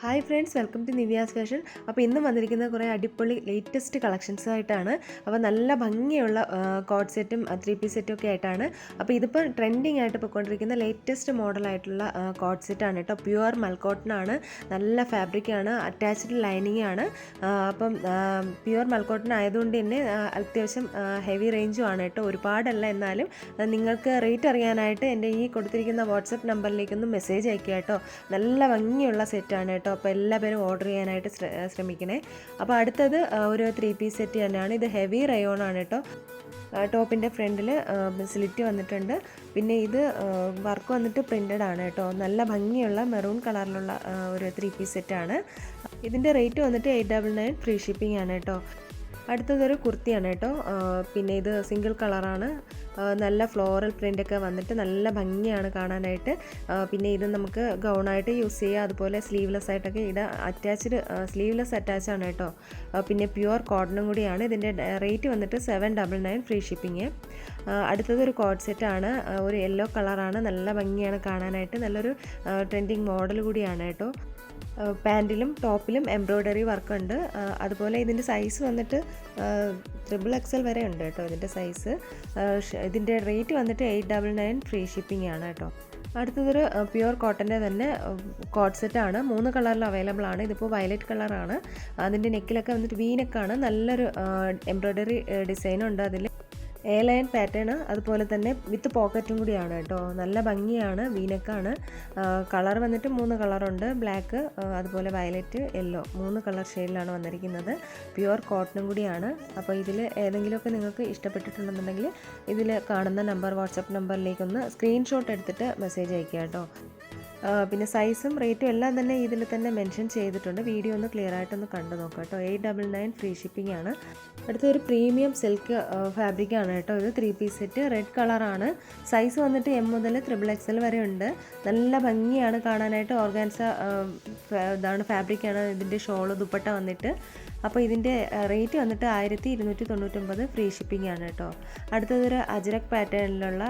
Hi friends welcome to Nivya's fashion. അപ്പോൾ ഇന്ന് വന്നിരിക്കുന്ന കുറേ അടിപൊളി ലേറ്റസ്റ്റ് കളക്ഷൻസ് ആയിട്ടാണ് അപ്പോൾ നല്ല ഭംഗിയുള്ള കോഡ് സെറ്റും ത്രീ പീസ് സെറ്റും ഒക്കെ ആയിട്ടാണ്. അപ്പോൾ ഇതിപ്പോൾ ട്രെൻഡിങ് ആയിട്ട് പോയിക്കൊണ്ടിരിക്കുന്ന ലേറ്റസ്റ്റ് മോഡലായിട്ടുള്ള കോഡ് സെറ്റാണ് കേട്ടോ. പ്യുവർ മൽക്കോട്ടനാണ് നല്ല ഫാബ്രിക്കാണ് അറ്റാച്ച്ഡ് ലൈനിങ് ആണ്. അപ്പം പ്യുവർ മൽക്കോട്ടൻ ആയതുകൊണ്ട് തന്നെ അത്യാവശ്യം ഹെവി റേഞ്ചും ആണ് കേട്ടോ. ഒരുപാടല്ല എന്നാലും നിങ്ങൾക്ക് റേറ്റ് അറിയാനായിട്ട് എന്റെ ഈ കൊടുത്തിരിക്കുന്ന വാട്സപ്പ് നമ്പറിലേക്കൊന്ന് മെസ്സേജ് അയക്കുക കേട്ടോ. നല്ല ഭംഗിയുള്ള സെറ്റാണ് കേട്ടോ. അപ്പോൾ എല്ലാവരും ഓർഡർ ചെയ്യാനായിട്ട് ശ്ര- ശ്രമിക്കണേ. അപ്പോൾ അടുത്തത് ഒരു ത്രീ പീസ് സെറ്റ് തന്നെയാണ്. ഇത് ഹെവി റയോൺ ആണ് കേട്ടോ. ടോപ്പിന്റെ ഫ്രണ്ടിൽ സ്ലിറ്റ് വന്നിട്ടുണ്ട്. പിന്നെ ഇത് വർക്ക് വന്നിട്ട് പ്രിന്റഡ് ആണ് കേട്ടോ. നല്ല ഭംഗിയുള്ള മെറൂൺ കളറിലുള്ള ഒരു ത്രീ പീസ് സെറ്റാണ് ഇതിന്റെ റേറ്റ് വന്നിട്ട് eight double nine free shipping ആണ് കേട്ടോ. അടുത്തതൊരു കുർത്തിയാണ് കേട്ടോ. പിന്നെ ഇത് സിംഗിൾ കളറാണ്. നല്ല ഫ്ലോറൽ പ്രിന്റൊക്കെ വന്നിട്ട് നല്ല ഭംഗിയാണ് കാണാനായിട്ട്. പിന്നെ ഇത് നമുക്ക് ഗൗണായിട്ട് യൂസ് ചെയ്യുക അതുപോലെ സ്ലീവ്ലെസ് ആയിട്ടൊക്കെ ഇത് അറ്റാച്ച്ഡ് സ്ലീവ്ലെസ് അറ്റാച്ച് ആണ് കേട്ടോ. പിന്നെ പ്യുവർ കോട്ടണും കൂടിയാണ്. ഇതിന്റെ റേറ്റ് വന്നിട്ട് seven double nine free shipping അടുത്തത് ഒരു കോഡ് സെറ്റാണ് ഒരു യെല്ലോ കളറാണ്. നല്ല ഭംഗിയാണ് കാണാനായിട്ട്. നല്ലൊരു ട്രെൻഡിങ് മോഡൽ കൂടിയാണ് കേട്ടോ. പാന്റിലും ടോപ്പിലും എംബ്രോയ്ഡറി വർക്കുണ്ട്. അതുപോലെ ഇതിന്റെ സൈസ് വന്നിട്ട് ട്രിപ്പിൾ എക്സൽ വരെ ഉണ്ട് കേട്ടോ ഇതിന്റെ സൈസ്. ഇതിന്റെ റേറ്റ് വന്നിട്ട് eight double nine free shipping ആണ് കേട്ടോ. അടുത്തതൊരു പ്യുവർ കോട്ടന്റെ തന്നെ കോട്ട് സെറ്റാണ് മൂന്ന് കളറിൽ അവൈലബിൾ ആണ്. ഇതിപ്പോൾ വയലറ്റ് കളറാണ് അതിന്റെ നെക്കിലൊക്കെ വന്നിട്ട് വീനക്കാണ് നല്ലൊരു എംബ്രോയ്ഡറി ഡിസൈനുണ്ട് അതിൽ. എ ലൈൻ പാറ്റേൺ അതുപോലെ തന്നെ വിത്ത് പോക്കറ്റും കൂടിയാണ് കേട്ടോ. നല്ല ഭംഗിയാണ് വീനക്കാണ്. കളർ വന്നിട്ട് മൂന്ന് കളറുണ്ട്. ബ്ലാക്ക് അതുപോലെ വയലറ്റ് യെല്ലോ. മൂന്ന് കളർ ഷെയ്ഡിലാണ് വന്നിരിക്കുന്നത്. പ്യുവർ കോട്ടണും കൂടിയാണ്. അപ്പോൾ ഇതിൽ ഏതെങ്കിലുമൊക്കെ നിങ്ങൾക്ക് ഇഷ്ടപ്പെട്ടിട്ടുണ്ടെന്നുണ്ടെങ്കിൽ ഇതിൽ കാണുന്ന നമ്പർ വാട്സപ്പ് നമ്പറിലേക്കൊന്ന് സ്ക്രീൻഷോട്ട് എടുത്തിട്ട് മെസ്സേജ് അയക്കുക കേട്ടോ. പിന്നെ സൈസും റേറ്റും എല്ലാം തന്നെ ഇതിൽ തന്നെ മെൻഷൻ ചെയ്തിട്ടുണ്ട്. വീഡിയോ ഒന്ന് ക്ലിയർ ആയിട്ടൊന്ന് കണ്ടു നോക്കാം കേട്ടോ. Eight double nine free shipping ആണ്. അടുത്തൊരു പ്രീമിയം സിൽക്ക് ഫാബ്രിക് ആണ് കേട്ടോ. ഒരു ത്രീ പീസ് സെറ്റ് റെഡ് കളറാണ് സൈസ് വന്നിട്ട് എം മുതൽ ത്രിബിൾ എക്സൽ വരെ ഉണ്ട്. നല്ല ഭംഗിയാണ് കാണാനായിട്ട്. ഓർഗാൻസ ഇതാണ് ഫാബ്രിക് ആണ്. ഇതിന്റെ ഷോൾ ദുപ്പട്ട വന്നിട്ട്. അപ്പോൾ ഇതിന്റെ റേറ്റ് വന്നിട്ട് ആയിരത്തി ഇരുന്നൂറ്റി തൊണ്ണൂറ്റൊമ്പത് ഫ്രീ ഷിപ്പിംഗ് ആണ് കേട്ടോ. അടുത്തതൊരു അജ്രക് പാറ്റേണിലുള്ള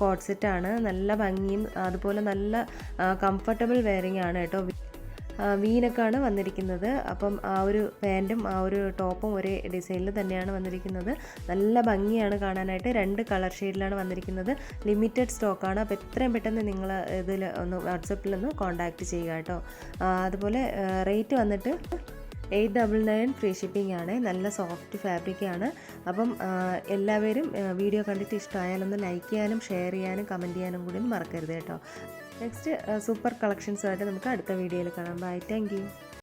കോഡ് സെറ്റാണ് നല്ല ഭംഗിയും അതുപോലെ നല്ല കംഫർട്ടബിൾ വെയറിംഗ് ആണ് കേട്ടോ. വീനക്കാണ് വന്നിരിക്കുന്നത്. അപ്പം ആ ഒരു പാന്റും ആ ഒരു ടോപ്പും ഒരേ ഡിസൈനിൽ തന്നെയാണ് വന്നിരിക്കുന്നത്. നല്ല ഭംഗിയാണ് കാണാനായിട്ട്. രണ്ട് കളർ ഷെയ്ഡിലാണ് വന്നിരിക്കുന്നത്. ലിമിറ്റഡ് സ്റ്റോക്കാണ് അപ്പോൾ എത്രയും പെട്ടെന്ന് നിങ്ങൾ ഇതിൽ ഒന്ന് വാട്സപ്പിൽ ഒന്ന് കോൺടാക്റ്റ് ചെയ്യുക കേട്ടോ. അതുപോലെ റേറ്റ് വന്നിട്ട് eight double nine free shipping ആണ്. നല്ല സോഫ്റ്റ് ഫാബ്രിക് ആണ്. അപ്പം എല്ലാവരും വീഡിയോ കണ്ടിട്ട് ഇഷ്ടമായാലൊന്ന് ലൈക്ക് ചെയ്യാനും ഷെയർ ചെയ്യാനും കമന്റ് ചെയ്യാനും കൂടി മറക്കരുത് കേട്ടോ. നെക്സ്റ്റ് സൂപ്പർ കളക്ഷൻസുമായിട്ട് നമുക്ക് അടുത്ത വീഡിയോയിൽ കാണാം. Bye thank